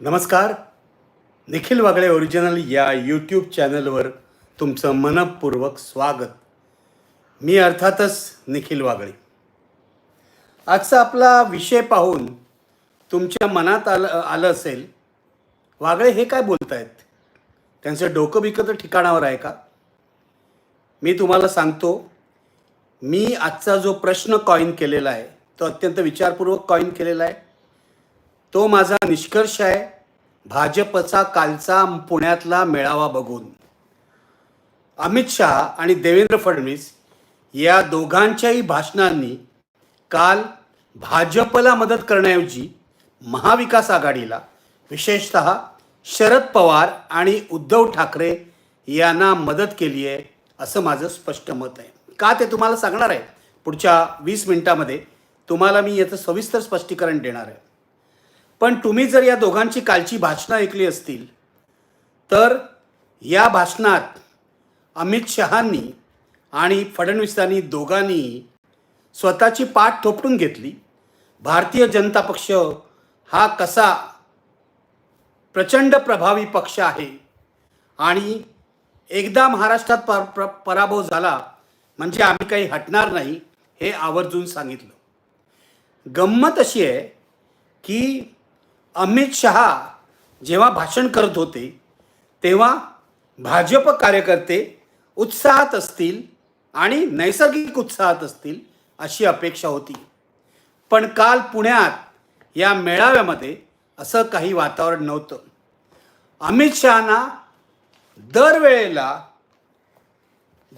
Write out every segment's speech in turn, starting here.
नमस्कार. निखिल वागळे ओरिजिनल या यूट्यूब चॅनलवर तुमचं मनपूर्वक स्वागत. मी अर्थातच निखिल वागळे. आजचा आपला विषय पाहून तुमच्या मनात आलं आलं असेल वागळे हे काय बोलत आहेत त्यांचं डोकं बिकं तर ठिकाणावर आहे का? मी तुम्हाला सांगतो मी आजचा जो प्रश्न कॉईन केलेला आहे तो अत्यंत विचारपूर्वक कॉईन केलेला आहे. तो माझा निष्कर्ष आहे. भाजपचा कालचा पुण्यातला मेळावा बघून. अमित शहा आणि देवेंद्र फडणवीस या दोघांच्याही भाषणांनी काल भाजपला मदत करण्याऐवजी महाविकास आघाडीला विशेषत शरद पवार आणि उद्धव ठाकरे यांना मदत केली आहे असं माझं स्पष्ट मत आहे. का ते तुम्हाला सांगणार आहे? पुढच्या वीस मिनिटामध्ये तुम्हाला मी याचं सविस्तर स्पष्टीकरण देणार आहे. पण तुम्ही जर या दोघांची कालची भाषणं ऐकली असतील तर या भाषणात अमित शहांनी आणि फडणवीसांनी दोघांनी स्वतःची पाठ थोपटून घेतली. भारतीय जनता पक्ष हा कसा प्रचंड प्रभावी पक्ष आहे आणि एकदा महाराष्ट्रात पर पर पराभव झाला म्हणजे आम्ही काही हटणार नाही हे आवर्जून सांगितलं. गंमत अशी आहे की अमित शहा जेव्हा भाषण करत होते तेव्हा भाजप कार्यकर्ते उत्साहात असतील आणि नैसर्गिक उत्साहात असतील अशी अपेक्षा होती. पण काल पुण्यात या मेळाव्यामध्ये असं काही वातावरण नव्हतं. अमित शहाना दरवेळेला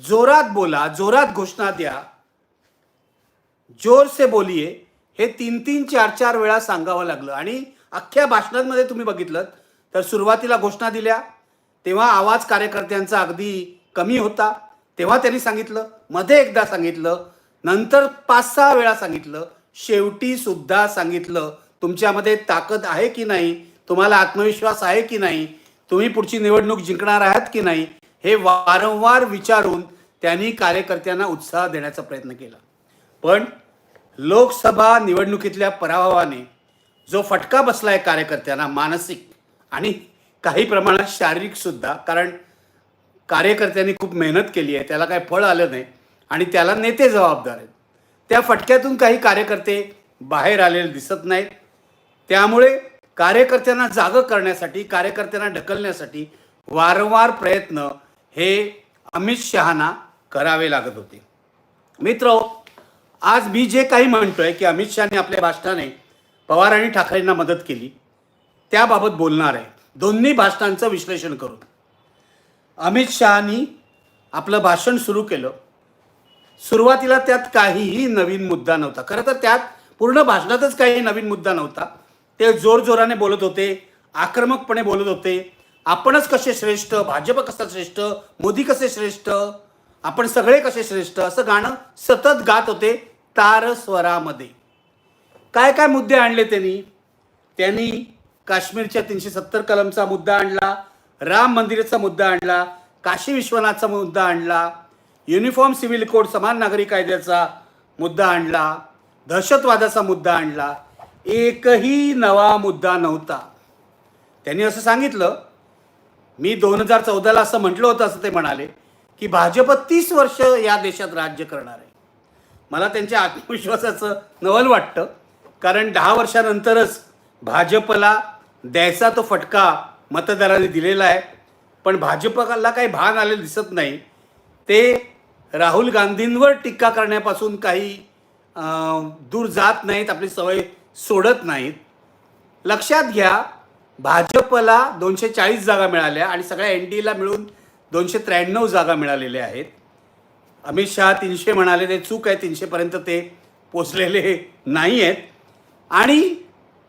जोरात बोला जोरात घोषणा द्या जोर से बोलिये हे तीन तीन चार चार वेळा सांगावं लागलं. आणि अख्ख्या भाषणांमध्ये तुम्ही बघितलं तर सुरुवातीला घोषणा दिल्या तेव्हा आवाज कार्यकर्त्यांचा अगदी कमी होता तेव्हा त्यांनी सांगितलं मध्ये एकदा सांगितलं नंतर पाच सहा वेळा सांगितलं शेवटी सुद्धा सांगितलं तुमच्यामध्ये ताकद आहे की नाही तुम्हाला आत्मविश्वास आहे की नाही तुम्ही पुढची निवडणूक जिंकणार आहात की नाही हे वारंवार विचारून त्यांनी कार्यकर्त्यांना उत्साह देण्याचा प्रयत्न केला. पण लोकसभा निवडणुकीतल्या पराभवाने जो फटका बसलाय कार्यकर्त्यांना मानसिक आणि काही प्रमाणात शारीरिक सुद्धा कारण कार्यकर्त्यांनी खूप मेहनत केली आहे त्याला काही फळ आलं नाही आणि त्याला नेते जबाबदार आहेत. त्या फटक्यातून काही कार्यकर्ते बाहेर आलेले दिसत नाहीत. त्यामुळे कार्यकर्त्यांना जागं करण्यासाठी कार्यकर्त्यांना ढकलण्यासाठी वारंवार प्रयत्न हे अमित शहाना करावे लागत होते. मित्र आज मी जे काही म्हणतोय की अमित शहाने आपल्या भाषणाने पवार आणि ठाकरेंना मदत केली. त्याबाबत बोलणार आहे. दोन्ही भाषणांचं विश्लेषण करून. अमित शहानी आपलं भाषण सुरू केलं. सुरुवातीला त्यात काहीही नवीन मुद्दा नव्हता. खरं तर त्यात पूर्ण भाषणातच काही नवीन मुद्दा नव्हता. ते जोरजोराने बोलत होते आक्रमकपणे बोलत होते. आपणच कसे श्रेष्ठ? भाजप कसं श्रेष्ठ? मोदी कसे श्रेष्ठ? आपण सगळे कसे श्रेष्ठ? असं गाणं सतत गात होते तारस्वरामध्ये. काय काय मुद्दे आणले त्यांनी? त्यांनी काश्मीरच्या तीनशे सत्तर कलमचा मुद्दा आणला राम मंदिराचा मुद्दा आणला काशी विश्वनाथचा मुद्दा आणला युनिफॉर्म सिव्हिल कोड समान नागरी कायद्याचा मुद्दा आणला दहशतवादाचा मुद्दा आणला. एकही नवा मुद्दा नव्हता. त्यांनी असं सांगितलं मी दोन हजार चौदाला असं म्हटलं होतं असं ते म्हणाले की भाजप तीस वर्ष या देशात राज्य करणार आहे. मला त्यांच्या आत्मविश्वासाचं नवल वाटतं. कारण दहा वर्षानंतरच भाजपला द्यायचा तो फटका मतदारांनी दिलेला आहे. पण भाजपला काही भान आलेलं दिसत नाही. ते राहुल गांधींवर टीका करण्यापासून काही दूर जात नाहीत आपली सवय सोडत नाहीत. लक्षात घ्या भाजपला दोनशे चाळीस जागा मिळाल्या आणि सगळ्या एन डी एला मिळून दोनशे त्र्याण्णव जागा मिळालेल्या आहेत. अमित शहा तीनशे म्हणाले ते चूक आहे तीनशेपर्यंत ते पोचलेले नाही आहेत आणि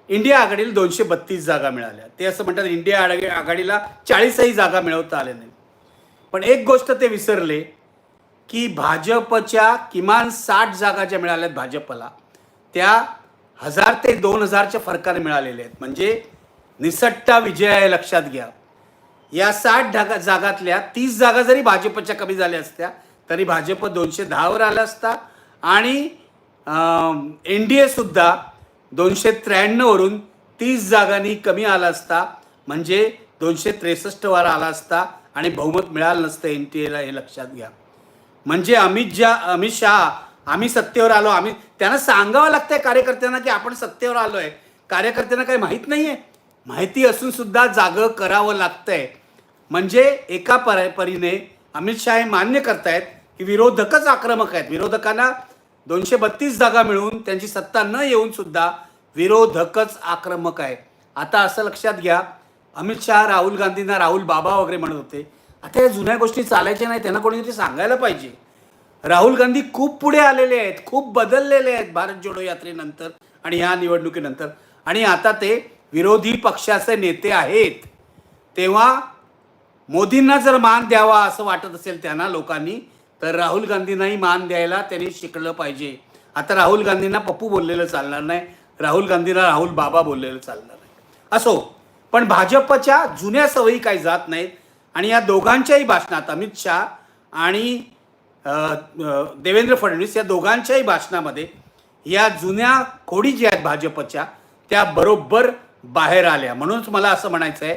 इंडिया आघाडीला दोनशे बत्तीस जागा मिळाल्या. ते असं म्हणतात इंडिया आघाडी आघाडीला चाळीसही जागा मिळवता आल्या नाही पण एक गोष्ट ते विसरले की भाजपच्या किमान साठ जागा ज्या मिळाल्यात भाजपला त्या हजार ते दोन हजारच्या फरकाने मिळालेल्या आहेत. म्हणजे निसट्टा विजय आहे लक्षात घ्या. या साठ ढागा जागातल्या तीस जागा जरी भाजपच्या कमी झाल्या असत्या तरी भाजप दोनशे दहावर आला असता आणि एन डी एसुद्धा दोनशे त्र्याण्णववरून तीस जागांनी कमी आला असता म्हणजे दोनशे त्रेसष्टवर आला असता आणि बहुमत मिळालं नसतं एन टी एला हे लक्षात घ्या. म्हणजे अमित ज्या अमित शहा आम्ही सत्तेवर आलो आम्ही त्यांना सांगावं लागतंय कार्यकर्त्यांना की आपण सत्तेवर आलो आहे कार्यकर्त्यांना काही माहीत नाही आहे माहिती असून सुद्धा जागं करावं लागतंय. म्हणजे एका पर परीने अमित शहा हे मान्य करतायत की विरोधकच आक्रमक आहेत. विरोधकांना दोनशे बत्तीस जागा मिळून त्यांची सत्ता न येऊन सुद्धा विरोधकच आक्रमक आहे. आता असं लक्षात घ्या अमित शहा राहुल गांधींना राहुल बाबा वगैरे म्हणत होते. आता या जुन्या गोष्टी चालायच्या नाही त्यांना कोणीतरी सांगायला पाहिजे. राहुल गांधी खूप पुढे आलेले आहेत खूप बदललेले आहेत भारत जोडो यात्रेनंतर आणि ह्या निवडणुकीनंतर. आणि आता ते विरोधी पक्षाचे नेते आहेत. तेव्हा मोदींना जर मान द्यावा असं वाटत असेल त्यांना लोकांनी तर राहुल गांधींनाही मान द्यायला त्यांनी शिकलं पाहिजे. आता राहुल गांधींना पप्पू बोललेलं चालणार नाही. राहुल गांधींना राहुल बाबा बोललेलं चालणार नाही. असो पण भाजपच्या जुन्या सवयी काही जात नाहीत आणि या दोघांच्याही भाषणात अमित शहा आणि देवेंद्र फडणवीस या दोघांच्याही भाषणामध्ये या जुन्या खोडी ज्या आहेत भाजपच्या त्या बरोबर बाहेर आल्या. म्हणूनच मला असं म्हणायचं आहे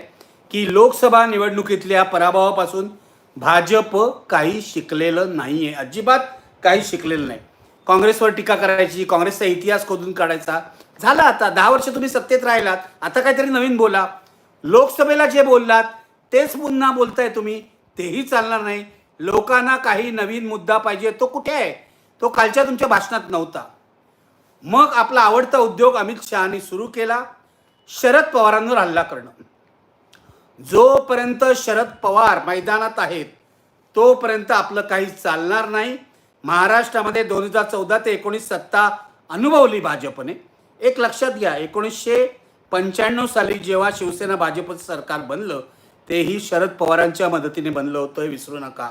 की लोकसभा निवडणुकीतल्या पराभवापासून भाजप काही शिकलेलं नाही आहे अजिबात काही शिकलेलं नाही. काँग्रेसवर टीका करायची काँग्रेसचा इतिहास खोदून काढायचा. झाला आता. दहा वर्ष तुम्ही सत्तेत राहिलात. आता काहीतरी नवीन बोला. लोकसभेला जे बोललात तेच पुन्हा बोलताय तुम्ही. तेही चालणार नाही. लोकांना काही नवीन मुद्दा पाहिजे. तो कुठे आहे? तो कालच्या तुमच्या भाषणात नव्हता. मग आपला आवडता उद्योग अमित शहानी सुरू केला. शरद पवारांवर हल्ला करणं. जोपर्यंत शरद पवार मैदानात आहेत तोपर्यंत आपलं काही चालणार नाही. महाराष्ट्रामध्ये दोन हजार चौदा ते एकोणीस सत्ता अनुभवली भाजपने. एक लक्षात घ्या एकोणीसशे पंच्याण्णव साली जेव्हा शिवसेना भाजपचं सरकार बनलं तेही शरद पवारांच्या मदतीने बनलं होतं हे विसरू नका.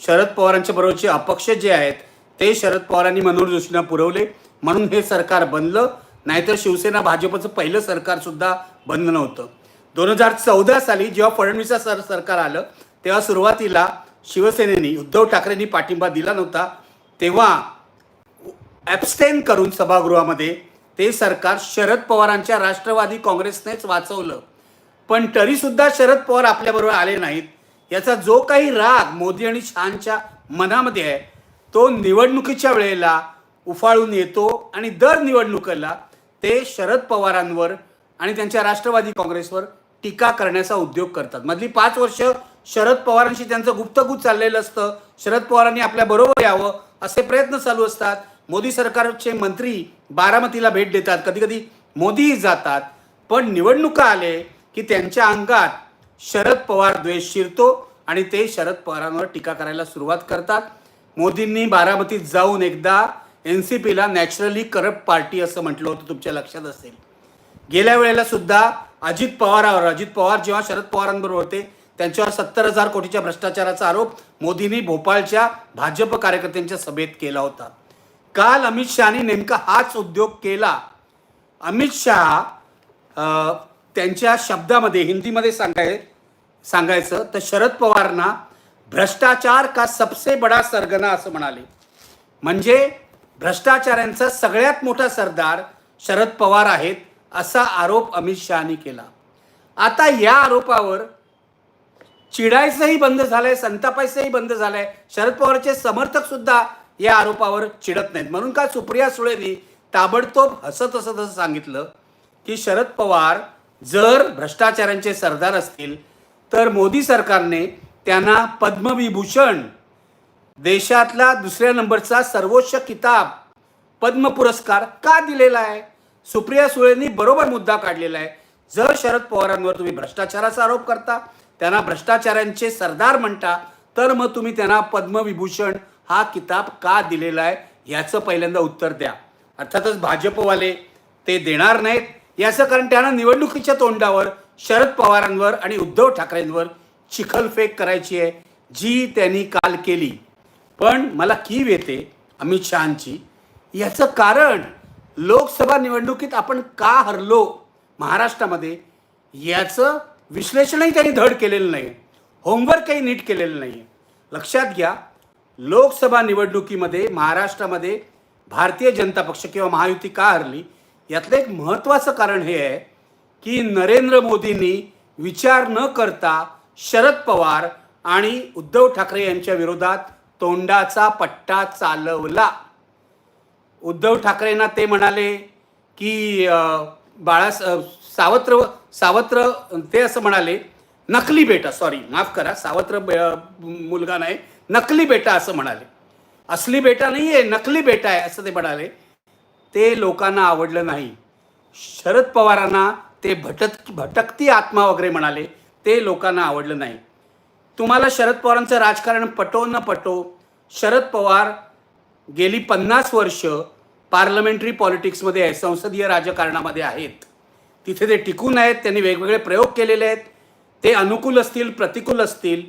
शरद पवारांच्या बरोबरचे अपक्ष जे आहेत ते शरद पवारांनी मनोहर जोशींना पुरवले. म्हणून हे सरकार बनलं नाहीतर शिवसेना भाजपचं पहिलं सरकारसुद्धा बंद नव्हतं. दोन हजार चौदा साली जेव्हा फडणवीसा सर सरकार आलं तेव्हा सुरुवातीला शिवसेनेनी उद्धव ठाकरेंनी पाठिंबा दिला नव्हता. तेव्हा ॲबस्टेन करून सभागृहामध्ये ते सरकार शरद पवारांच्या राष्ट्रवादी काँग्रेसनेच वाचवलं. पण तरीसुद्धा शरद पवार आपल्याबरोबर आले नाहीत. याचा जो काही राग मोदी आणि शहांच्या मनामध्ये आहे तो निवडणुकीच्या वेळेला उफाळून येतो आणि दर निवडणुकीला ते शरद पवारांवर आणि त्यांच्या राष्ट्रवादी काँग्रेसवर टीका करण्याचा उद्योग करतात. मधली पाच वर्ष शरद पवारांशी त्यांचं गुप्तगुप्त चाललेलं असतं. शरद पवारांनी आपल्या बरोबर यावं असे प्रयत्न चालू असतात. मोदी सरकारचे मंत्री बारामतीला भेट देतात. कधी कधी मोदीही जातात. पण निवडणुका आले की त्यांच्या अंगात शरद पवार द्वेष शिरतो आणि ते शरद पवारांवर टीका करायला सुरुवात करतात. मोदींनी बारामतीत जाऊन एकदा एन सी पीला नॅचरली करप्ट पार्टी असं म्हटलं होतं तुमच्या लक्षात असेल. गेल्या वेळेला सुद्धा अजित पवारावर अजित पवार जेव्हा शरद पवारांबरोबर होते त्यांच्यावर सत्तर हजार कोटीच्या भ्रष्टाचाराचा आरोप मोदींनी भोपाळच्या भाजप कार्यकर्त्यांच्या सभेत केला होता. काल अमित शहानी नेमका हाच उद्योग केला. अमित शहा त्यांच्या शब्दामध्ये हिंदीमध्ये सांगाय सांगायचं तर शरद पवारांना भ्रष्टाचार का सबसे बडा सरगना असं म्हणाले. म्हणजे भ्रष्टाचारांचा सगळ्यात मोठा सरदार शरद पवार आहेत असा आरोप अमित शहानी केला. आता या आरोपावर चिडायचंही बंद झालंय संतापायचंही बंद झालंय. शरद पवारचे समर्थक सुद्धा या आरोपावर चिडत नाहीत. म्हणून का सुप्रिया सुळेंनी ताबडतोब हसत हसत असं सांगितलं की शरद पवार जर भ्रष्टाचारांचे सरदार असतील तर मोदी सरकारने त्यांना पद्मविभूषण देशातला दुसऱ्या नंबरचा सर्वोच्च किताब पद्म पुरस्कार का दिलेला आहे? सुप्रिया सुळेंनी बरोबर मुद्दा काढलेला आहे. जर शरद पवारांवर तुम्ही भ्रष्टाचाराचा आरोप करता त्यांना भ्रष्टाचारांचे सरदार म्हणता तर मग तुम्ही त्यांना पद्मविभूषण हा किताब का दिलेला आहे याचं पहिल्यांदा उत्तर द्या. अर्थातच भाजपवाले ते देणार नाहीत. याचं कारण त्यांना निवडणुकीच्या तोंडावर शरद पवारांवर आणि उद्धव ठाकरेंवर चिखलफेक करायची आहे जी त्यांनी काल केली. पण मला कीव येते अमित शहांची. याचं कारण लोकसभा निवडणुकीत आपण का हरलो महाराष्ट्रामध्ये याचं विश्लेषणही त्यांनी धड केलेलं नाही होमवर्कही नीट केलेलं नाही लक्षात घ्या लोकसभा निवडणुकीमध्ये महाराष्ट्रामध्ये भारतीय जनता पक्ष किंवा महायुती का हरली? यातलं एक महत्त्वाचं कारण हे आहे की नरेंद्र मोदींनी विचार न करता शरद पवार आणि उद्धव ठाकरे यांच्या विरोधात तोंडाचा पट्टा चालवला. उद्धव ठाकरेंना ते म्हणाले की अ, बाळा सावत्र सावत्र ते असं म्हणाले नकली बेटा सॉरी माफ करा सावत्र मुलगा नाही नकली बेटा असं म्हणाले. असली बेटा नाही आहे नकली बेटा आहे असं ते म्हणाले. ते लोकांना आवडलं नाही. शरद पवारांना ते भटक भटकती आत्मा वगैरे म्हणाले ते लोकांना आवडलं नाही. तुम्हाला शरद पवारांचं राजकारण पटो न पटो शरद पवार गेली पन्नास वर्ष पार्लमेंटरी पॉलिटिक्समध्ये आहे संसदीय राजकारणामध्ये आहेत. तिथे ते टिकून आहेत त्यांनी वेगवेगळे प्रयोग केलेले आहेत. ते अनुकूल असतील प्रतिकूल असतील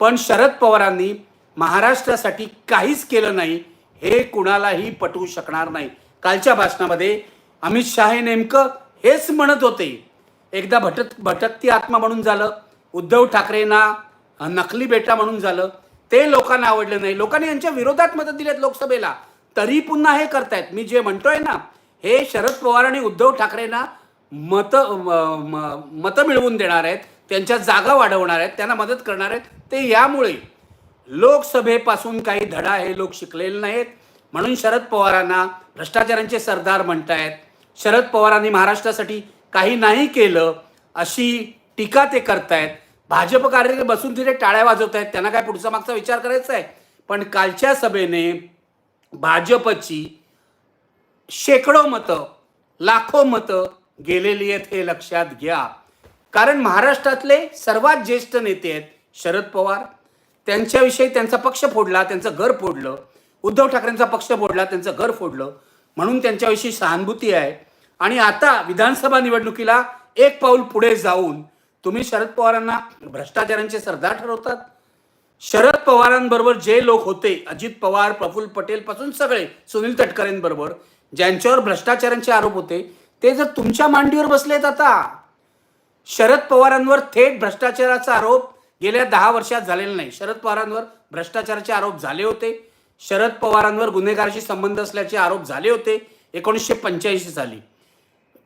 पण शरद पवारांनी महाराष्ट्रासाठी काहीच केलं नाही हे कुणालाही पटवू शकणार नाही. कालच्या भाषणामध्ये अमित शहा हे नेमकं हेच म्हणत होते. एकदा भटक भटकती आत्मा म्हणून झालं उद्धव ठाकरेंना नकली बेटा म्हणून झालं. ते लोकांना आवडलं नाही. लोकांनी यांच्या विरोधात मदत दिली आहेत लोकसभेला. तरी पुन्हा हे करतायत. मी जे म्हणतोय ना हे शरद पवार आणि उद्धव ठाकरेंना मत मतं मिळवून देणार आहेत त्यांच्या जागा वाढवणार आहेत त्यांना मदत करणार आहेत ते यामुळे लोकसभेपासून काही धडा हे लोक शिकलेले नाहीत. म्हणून शरद पवारांना भ्रष्टाचारांचे सरदार म्हणतायत. शरद पवारांनी महाराष्ट्रासाठी काही नाही केलं अशी टीका ते करतायत. भाजप कार्यकर्ते बसून तिथे टाळ्या वाजवत आहेत त्यांना काय पुढचा मागचा विचार करायचा आहे पण कालच्या सभेने भाजपची शेकडो मतं लाखो मतं गेलेली आहेत हे लक्षात घ्या. कारण महाराष्ट्रातले सर्वात ज्येष्ठ नेते आहेत शरद पवार. त्यांच्याविषयी त्यांचा पक्ष फोडला त्यांचं घर फोडलं. उद्धव ठाकरेंचा पक्ष फोडला त्यांचं घर फोडलं. म्हणून त्यांच्याविषयी सहानुभूती आहे. आणि आता विधानसभा निवडणुकीला एक पाऊल पुढे जाऊन तुम्ही शरद पवारांना भ्रष्टाचारांचे सरदार ठरवतात शरद पवारांबरोबर जे लोक होते अजित पवार प्रफुल्ल पटेल पासून सगळे सुनील तटकरेंबरोबर ज्यांच्यावर भ्रष्टाचारांचे आरोप होते ते जर तुमच्या मांडीवर बसलेत आता. शरद पवारांवर थेट भ्रष्टाचाराचा आरोप गेल्या दहा वर्षात झालेला नाही. शरद पवारांवर भ्रष्टाचाराचे आरोप झाले होते. शरद पवारांवर गुन्हेगाराशी संबंध असल्याचे आरोप झाले होते. एकोणीसशे पंच्याऐंशी साली.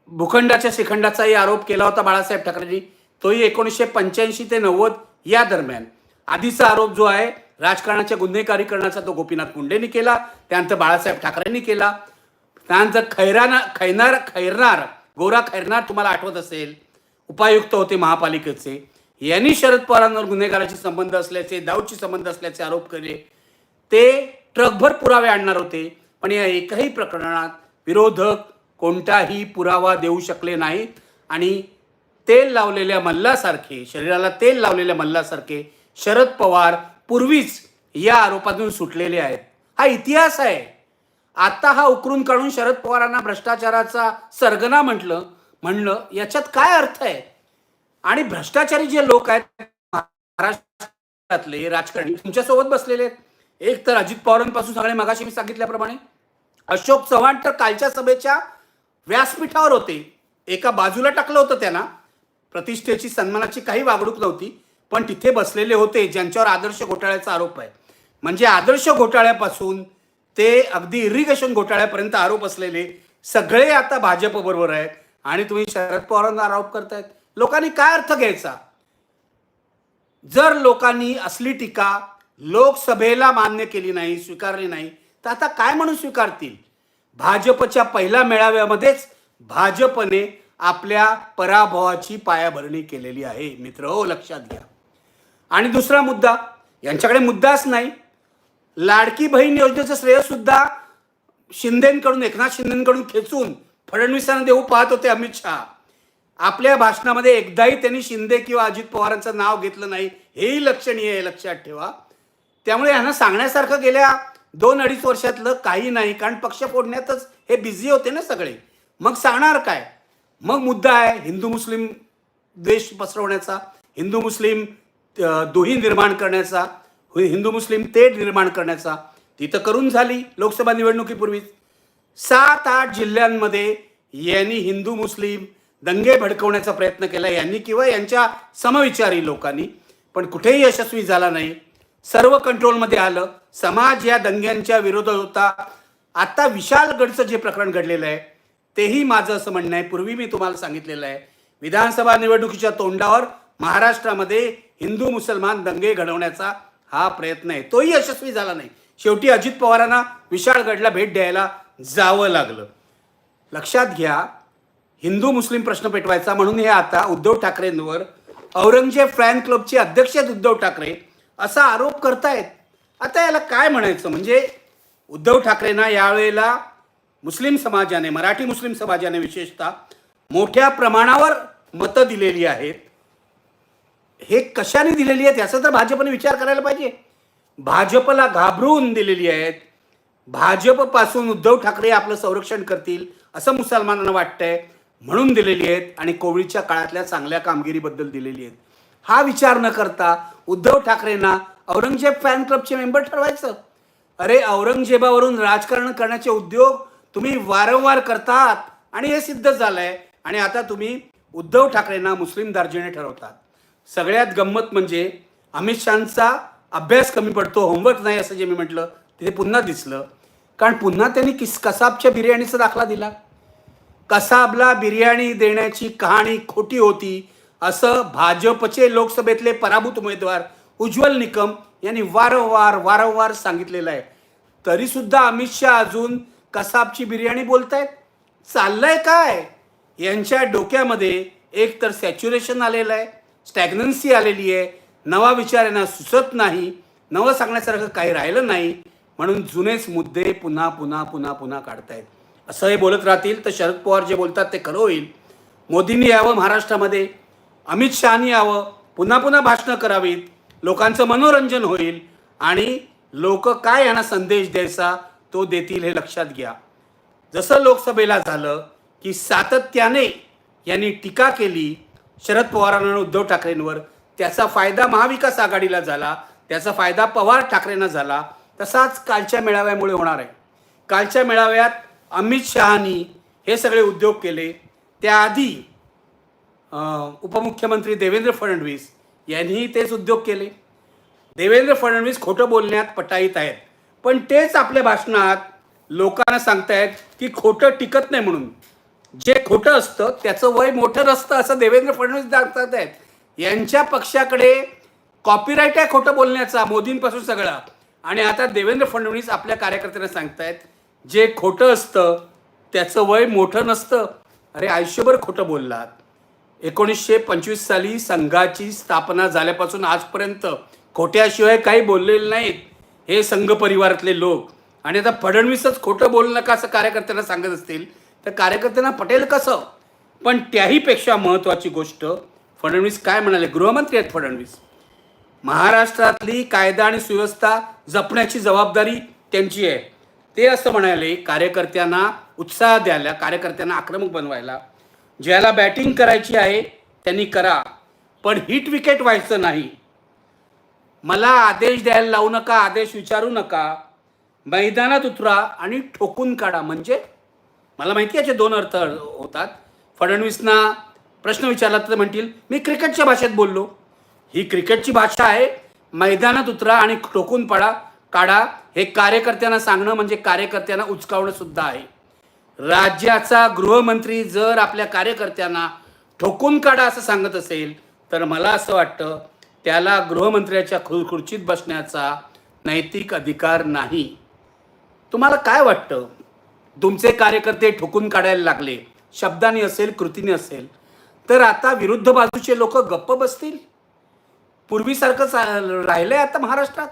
भूखंडाच्या शिखंडाचाही आरोप केला होता बाळासाहेब ठाकरेंनी. तोही एकोणीसशे पंच्याऐंशी ते नव्वद या दरम्यान. आधीचा आरोप जो आहे राजकारणाच्या गुन्हेगारीकरणाचा तो गोपीनाथ मुंडेंनी केला त्यानंतर बाळासाहेब ठाकरेंनी केला. त्यानंतर खैराना खैनार खैरनार गोरा खैरनार तुम्हाला आठवत असेल उपायुक्त होते महापालिकेचे. यांनी शरद पवारांवर गुन्हेगाराचे संबंध असल्याचे दाऊदची संबंध असल्याचे आरोप केले. ते ट्रकभर पुरावे आणणार होते पण या एकही प्रकरणात विरोधक कोणताही पुरावा देऊ शकले नाहीत. आणि तेल लावलेल्या मल्लासारखे शरीराला तेल लावलेल्या मल्लासारखे शरद पवार पूर्वीच या आरोपातून सुटलेले आहेत. हा इतिहास आहे. आता हा उकरून काढून शरद पवारांना भ्रष्टाचाराचा सरगना म्हटलं म्हणलं याच्यात काय अर्थ आहे? आणि भ्रष्टाचारी जे लोक आहेत महाराष्ट्रातले राजकारणी तुमच्यासोबत बसलेले आहेत. एक तर अजित पवारांपासून सगळे मगाशी मी सांगितल्याप्रमाणे अशोक चव्हाण तर कालच्या सभेच्या व्यासपीठावर होते. एका बाजूला टाकलं होतं त्यांना. प्रतिष्ठेची सन्मानाची काही वागणूक नव्हती. पण तिथे बसलेले होते ज्यांच्यावर आदर्श घोटाळ्याचा आरोप आहे. म्हणजे आदर्श घोटाळ्यापासून ते अगदी इरिगेशन घोटाळ्यापर्यंत आरोप असलेले सगळे आता भाजपबरोबर आहेत आणि तुम्ही शरद पवारांना आरोप करतायत. लोकांनी काय अर्थ घ्यायचा? जर लोकांनी असली टीका लोकसभेला मान्य केली नाही स्वीकारली नाही तर आता काय म्हणून स्वीकारतील? भाजपच्या पहिल्या मेळाव्यामध्येच भाजपने आपल्या पराभवाची पायाभरणी केलेली आहे. मित्र हो लक्षात घ्या. आणि दुसरा मुद्दा यांच्याकडे मुद्दाच नाही. लाडकी बहीण योजनेचं श्रेयसुद्धा शिंदेंकडून शिंदेकडून एकनाथ शिंदेकडून खेचून फडणवीसांना देऊ पाहत होते अमित शहा. आपल्या भाषणामध्ये एकदाही त्यांनी शिंदे किंवा अजित पवारांचं नाव घेतलं नाही हेही लक्षणीय आहे लक्षात ठेवा. त्यामुळे यांना सांगण्यासारखं गेल्या दोन अडीच वर्षातलं काही नाही कारण पक्ष फोडण्यातच हे बिझी होते ना सगळे. मग सांगणार काय? मग मुद्दा आहे हिंदू मुस्लिम द्वेष पसरवण्याचा. हिंदू मुस्लिम दुही निर्माण करण्याचा हिंदू मुस्लिम तेट निर्माण करण्याचा ती तर करून झाली लोकसभा निवडणुकीपूर्वीच सात आठ जिल्ह्यांमध्ये यांनी हिंदू मुस्लिम दंगे भडकवण्याचा प्रयत्न केला. यांनी किंवा यांच्या समविचारी लोकांनी. पण कुठेही यशस्वी झाला नाही. सर्व कंट्रोलमध्ये आलं. समाज या दंग्यांच्या विरोधात होता. आता विशालगडचं जे प्रकरण घडलेलं आहे तेही माझं असं म्हणणं आहे. पूर्वी मी तुम्हाला सांगितलेलं आहे. विधानसभा निवडणुकीच्या तोंडावर महाराष्ट्रामध्ये हिंदू मुसलमान दंगे घडवण्याचा हा प्रयत्न आहे. तोही यशस्वी झाला नाही. शेवटी अजित पवारांना विशाळगडला भेट द्यायला जावं लागलं. लक्षात घ्या हिंदू मुस्लिम प्रश्न पेटवायचा म्हणून हे आता उद्धव ठाकरेंवर औरंगजेब फॅन क्लबचे अध्यक्ष आहेत उद्धव ठाकरे असा आरोप करतायत. आता याला काय म्हणायचं? म्हणजे उद्धव ठाकरेंना यावेळेला मुस्लिम समाजाने मराठी मुस्लिम समाजाने विशेषतः मोठ्या प्रमाणावर मतं दिलेली आहेत. हे कशाने दिलेली आहेत याचा तर भाजपने विचार करायला पाहिजे. भाजपला घाबरवून दिलेली आहेत. भाजपपासून उद्धव ठाकरे आपलं संरक्षण करतील असं मुसलमानांना वाटतंय म्हणून दिलेली आहेत आणि कोविडच्या काळातल्या चांगल्या कामगिरीबद्दल दिलेली आहेत. हा विचार न करता उद्धव ठाकरेंना औरंगजेब फॅन क्लबचे मेंबर ठरवायचं. अरे औरंगजेबावरून राजकारण करण्याचे उद्योग तुम्ही वारंवार करतात आणि हे सिद्ध झालंय आणि आता तुम्ही उद्धव ठाकरेंना मुस्लिम दार्जिने ठरवतात. सगळ्यात गंमत म्हणजे अमित शहाचा अभ्यास कमी पडतो होमवर्क नाही असं जे मी म्हटलं ते पुन्हा दिसलं. कारण पुन्हा त्यांनी किस कसाबच्या बिर्याणीचा दाखला दिला. कसाबला बिर्याणी देण्याची कहाणी खोटी होती असं भाजपचे लोकसभेतले पराभूत उमेदवार उज्ज्वल निकम यांनी वारंवार वारंवार सांगितलेलं आहे. तरीसुद्धा अमित शहा अजून कसाबची बिर्याणी बोलतायत? चाललंय काय? यांच्या डोक्यामध्ये एक तर सॅच्युरेशन आलेलं आहे. स्टॅग्नन्सी आलेली आहे. नवा विचार यांना सुचत नाही. नवं सांगण्यासारखं काही राहिलं नाही. म्हणून जुनेच मुद्दे पुन्हा पुन्हा पुन्हा पुन्हा काढतायत. असं हे बोलत राहतील तर शरद पवार जे बोलतात ते खरं होईल. मोदींनी यावं महाराष्ट्रामध्ये. अमित शहानी यावं. पुन्हा पुन्हा भाषणं करावीत. लोकांचं मनोरंजन होईल. आणि लोक काय यांना संदेश द्यायचा तो देतील हे लक्षात घ्या. जसं लोकसभेला झालं की सातत्याने यांनी टीका केली शरद पवारांना उद्धव ठाकरेंवर त्याचा फायदा महाविकास आघाडीला झाला त्याचा फायदा पवार ठाकरेंना झाला तसाच कालच्या मेळाव्यामुळे होणार आहे. कालच्या मेळाव्यात अमित शहानी हे सगळे उद्योग केले. त्याआधी उपमुख्यमंत्री देवेंद्र फडणवीस यांनीही तेच उद्योग केले. देवेंद्र फडणवीस खोटं बोलण्यात पटाईत आहेत. पण तेच आपल्या भाषणात लोकांना सांगतायत की खोटं टिकत नाही म्हणून. जे खोटं असतं त्याचं वय मोठं नसतं असं देवेंद्र फडणवीस दाखवत आहेत. यांच्या पक्षाकडे कॉपीराईट आहे खोटं बोलण्याचा मोदींपासून सगळा. आणि आता देवेंद्र फडणवीस आपल्या कार्यकर्त्यांना सांगतायत जे खोटं असतं त्याचं वय मोठं नसतं. अरे आयुष्यभर खोटं बोललात. एकोणीसशे पंचवीस साली संघाची स्थापना झाल्यापासून आजपर्यंत खोट्याशिवाय काही बोललेले नाहीत हे संघ परिवारातले लोक. आणि आता फडणवीसच खोटं बोलू नका असं कार्यकर्त्यांना सांगत असतील? तर कार्यकर्त्यांना पटेल कसं? पण त्याहीपेक्षा महत्त्वाची गोष्ट फडणवीस काय म्हणाले? गृहमंत्री आहेत फडणवीस. महाराष्ट्रातली कायदा आणि सुव्यवस्था जपण्याची जबाबदारी त्यांची आहे. ते असं म्हणाले कार्यकर्त्यांना उत्साह द्यायला कार्यकर्त्यांना आक्रमक बनवायला. ज्याला बॅटिंग करायची आहे त्यांनी करा. पण हिट विकेट व्हायचं नाही. मला आदेश द्यायला लावू नका आदेश विचारू नका. मैदानात उतरा आणि ठोकून काढा. म्हणजे मला माहिती याचे दोन अर्थ होतात. फडणवीसना प्रश्न विचारला तर म्हणतील मी क्रिकेटच्या भाषेत बोललो. ही क्रिकेटची भाषा आहे. मैदानात उतरा आणि ठोकून पडा. काढा. हे कार्यकर्त्यांना सांगणं म्हणजे कार्यकर्त्यांना उचकावणं सुद्धा आहे. राज्याचा गृहमंत्री जर आपल्या कार्यकर्त्यांना ठोकून काढा असं सांगत असेल तर मला असं वाटतं त्याला गृहमंत्र्याच्या खुर खुर्चीत बसण्याचा नैतिक अधिकार नाही. तुम्हाला काय वाटतं? तुमचे कार्यकर्ते ठोकून काढायला लागले. शब्दाने असेल कृतीने असेल. तर आता विरुद्ध बाजूचे लोक गप्प बसतील? पूर्वीसारखंच राहिलंय आता महाराष्ट्रात?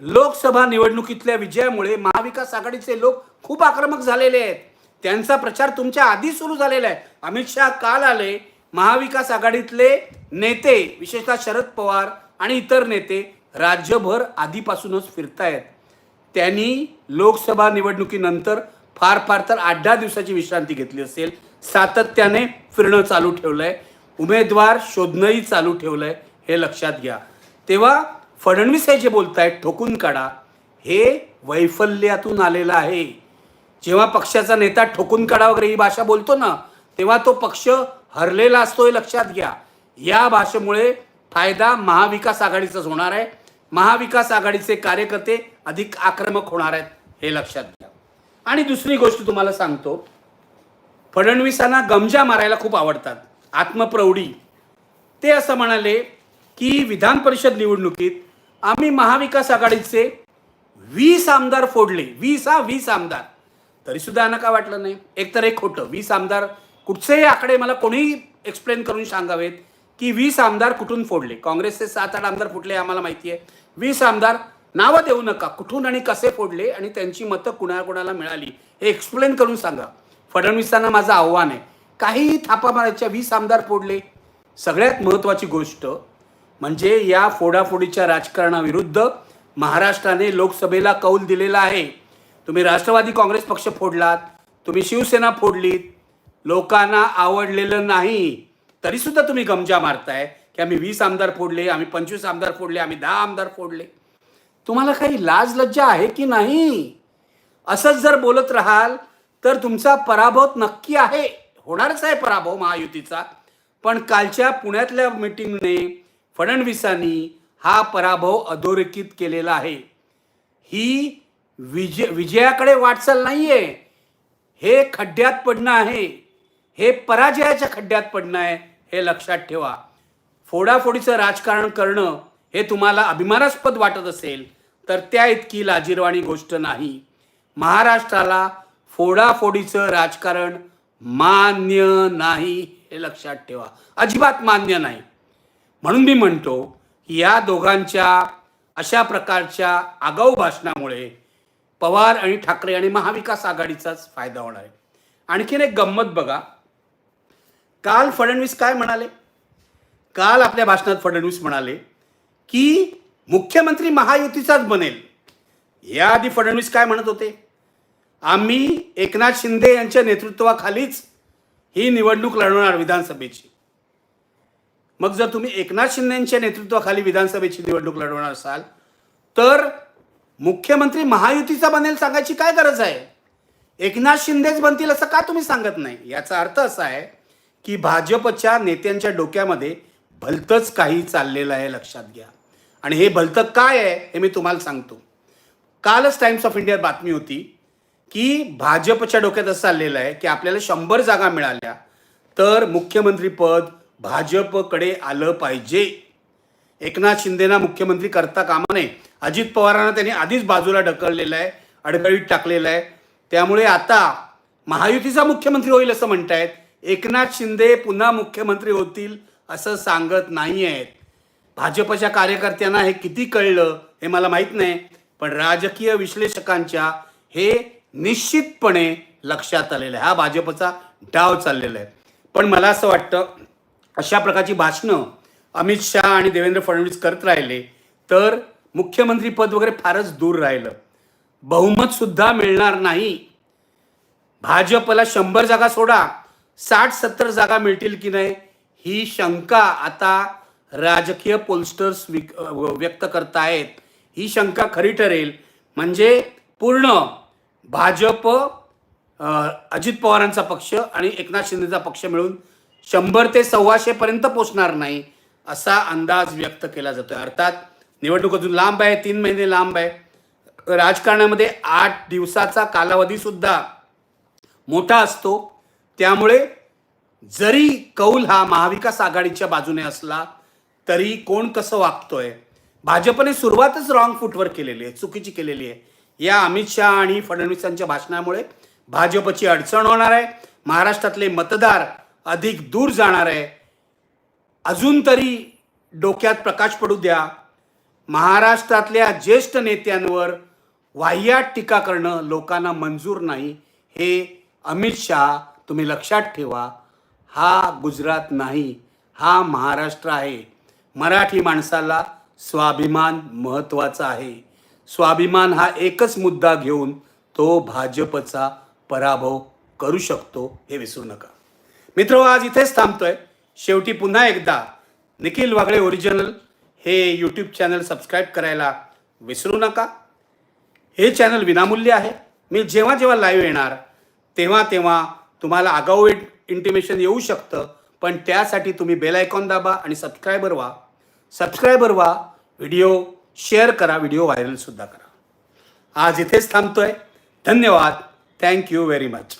लोकसभा निवडणुकीतल्या विजयामुळे महाविकास आघाडीचे लोक खूप आक्रमक झालेले आहेत. त्यांचा प्रचार तुमच्या आधी सुरू झालेला आहे. अमित शहा काल आले महाविकास आघाडीतले नेते विशेषतः शरद पवार आणि इतर नेते राज्यभर आधीपासूनच फिरतायत. त्यांनी लोकसभा निवडणुकीनंतर फार फार तर आठ दहा दिवसाची विश्रांती घेतली असेल. सातत्याने फिरणं चालू ठेवलं आहे उमेदवार शोधणंही चालू ठेवलं आहे हे लक्षात घ्या. तेव्हा फडणवीस हे जे बोलत आहेत ठोकून काढा. हे वैफल्यातून आलेलं आहे. जेव्हा पक्षाचा नेता ठोकून काढा वगैरे ही भाषा बोलतो ना तेव्हा तो पक्ष हरलेला असतो हे लक्षात घ्या. या भाषेमुळे फायदा महाविकास आघाडीचाच होणार आहे. महाविकास आघाडीचे कार्यकर्ते अधिक आक्रमक होणार आहेत हे लक्षात घ्या. आणि दुसरी गोष्ट तुम्हाला सांगतो फडणवीसांना गमजा मारायला खूप आवडतात आत्मप्रौढी. ते असं म्हणाले की विधान परिषद निवडणुकीत आम्ही महाविकास आघाडीचे वीस आमदार फोडले वीस हा वीस आमदार. तरीसुद्धा यांना का वाटलं नाही. एकतर एक खोटं वीस आमदार कुठचेही आकडे मला कोणीही एक्सप्लेन करून सांगावेत. की वीस आमदार कुठून फोडले? काँग्रेसचे सात आठ आमदार फुटले आम्हाला माहिती आहे वीस आमदार नावं देऊ नका. कुठून आणि कसे फोडले आणि त्यांची मतं कुणाकुणाला मिळाली हे एक्सप्लेन करून सांगा. फडणवीसांना माझं आव्हान आहे. काही थापा मारायच्या वीस आमदार फोडले. सगळ्यात महत्त्वाची गोष्ट म्हणजे या फोडाफोडीच्या राजकारणाविरुद्ध महाराष्ट्राने लोकसभेला कौल दिलेला आहे. तुम्ही राष्ट्रवादी काँग्रेस पक्ष फोडलात तुम्ही शिवसेना फोडलीत लोकांना आवडलेलं नाही. तरी सुद्धा तुम्ही गमजा मारताय की आम्ही वीस आमदार फोडले आम्ही पंचवीस आमदार फोडले आम्ही दहा आमदार फोडले. तुम्हाला काही लाज लज्जा आहे की नाही? असंच जर बोलत राहाल तर तुमचा पराभव नक्की आहे. होणारच आहे पराभव महायुतीचा. पण कालच्या पुण्यातल्या मिटिंगने फडणवीसांनी हा पराभव अधोरेखित केलेला आहे. ही विजय विजयाकडे वाटचाल नाहीये. हे खड्ड्यात पडणं आहे. हे पराजयाच्या खड्ड्यात पडणं आहे हे लक्षात ठेवा. फोडाफोडीचं राजकारण करणं हे तुम्हाला अभिमानास्पद वाटत असेल तर त्या इतकी लाजिरवाणी गोष्ट नाही. महाराष्ट्राला फोडाफोडीचं राजकारण मान्य नाही हे लक्षात ठेवा. अजिबात मान्य नाही. म्हणून मी म्हणतो की या दोघांच्या अशा प्रकारच्या आगाऊ भाषणामुळे पवार आणि ठाकरे आणि महाविकास आघाडीचाच फायदा होणार आहे. आणखीन एक गंमत बघा. काल फडणवीस काय म्हणाले? काल आपल्या भाषणात फडणवीस म्हणाले की मुख्यमंत्री महायुतीचाच बनेल. याआधी फडणवीस काय म्हणत होते? आम्ही एकनाथ शिंदे यांच्या नेतृत्वाखालीच ही निवडणूक लढवणार विधानसभेची. मग जर तुम्ही एकनाथ शिंदे यांच्या नेतृत्वाखाली विधानसभेची निवडणूक लढवणार असाल तर मुख्यमंत्री महायुतीचा बनेल सांगायची काय गरज आहे? एकनाथ शिंदेच बनतील असं का तुम्ही सांगत नाही? याचा अर्थ असा आहे की भाजपच्या नेत्यांच्या डोक्यामध्ये भलतंच काही चाललेलं आहे लक्षात घ्या. आणि हे भलतं काय आहे हे मी तुम्हाला सांगतो. कालच टाइम्स ऑफ इंडिया बातमी होती की भाजपच्या डोक्यात असं चाललेलं आहे की आपल्याला शंभर जागा मिळाल्या तर मुख्यमंत्रीपद भाजपकडे आलं पाहिजे. एकनाथ शिंदेना मुख्यमंत्री करता कामा नये. अजित पवारांना त्यांनी आधीच बाजूला ढकललेलं आहे अडगळीत टाकलेलं आहे. त्यामुळे आता महायुतीचा मुख्यमंत्री होईल असं म्हणतायत. एकनाथ शिंदे पुन्हा मुख्यमंत्री होतील असं सांगत नाही आहेत. भाजपच्या कार्यकर्त्यांना हे किती कळलं हे मला माहीत नाही पण राजकीय विश्लेषकांच्या हे निश्चितपणे लक्षात आलेलं आहे. हा भाजपचा डाव चाललेला आहे. पण मला असं वाटतं अशा प्रकारची भाषणं अमित शहा आणि देवेंद्र फडणवीस करत राहिले तर मुख्यमंत्रीपद वगैरे फारच दूर राहिलं. बहुमत सुद्धा मिळणार नाही. भाजपला शंभर जागा सोडा साठ सत्तर जागा मिळतील की नाही ही शंका आता राजकीय पोलस्टर्स विक व्यक्त करतायत. ही शंका खरी ठरेल. म्हणजे पूर्ण भाजप अजित पवारांचा पक्ष आणि एकनाथ शिंदेचा पक्ष मिळून शंभर ते सव्वाशेपर्यंत पोचणार नाही असा अंदाज व्यक्त केला जातो आहे अर्थात निवडणूक अजून लांब आहे तीन महिने लांब आहे. राजकारणामध्ये आठ दिवसाचा कालावधीसुद्धा मोठा असतो. त्यामुळे जरी कौल हा महाविकास आघाडीच्या बाजूने असला तरी कोण कसं वागतोय? भाजपने सुरुवातच रॉंग फूटवर केलेली आहे चुकीची केलेली आहे. या अमित शहा आणि फडणवीसांच्या भाषणामुळे भाजपची अडचण होणार आहे. महाराष्ट्रातले मतदार अधिक दूर जाणार आहे. अजून तरी डोक्यात प्रकाश पडू द्या. महाराष्ट्रातल्या ज्येष्ठ नेत्यांवर वाह्यात टीका करणं लोकांना मंजूर नाही हे अमित शहा तुम्ही लक्षात ठेवा हा गुजरात नाही हा महाराष्ट्र आहे. मराठी माणसाला स्वाभिमान महत्त्वाचा आहे. स्वाभिमान हा एकच मुद्दा घेऊन तो भाजपचा पराभव करू शकतो हे विसरू नका. मित्र आज इथेच थांबतोय. शेवटी पुन्हा एकदा निखिल वागळे ओरिजिनल हे यूट्यूब चॅनल सबस्क्राईब करायला विसरू नका. हे चॅनल विनामूल्य आहे. मी जेव्हा जेव्हा लाईव्ह येणार तेव्हा तेव्हा तुम्हाला आगाऊ इंटिमेशन येऊ शकतं पण त्यासाठी तुम्ही बेल आयकॉन दाबा आणि सबस्क्रायबर व्हा. सबस्क्रायबर व्हा व्हिडिओ शेअर करा व्हिडिओ व्हायरलसुद्धा करा. आज इथेच थांबतोय. धन्यवाद. Thank you very much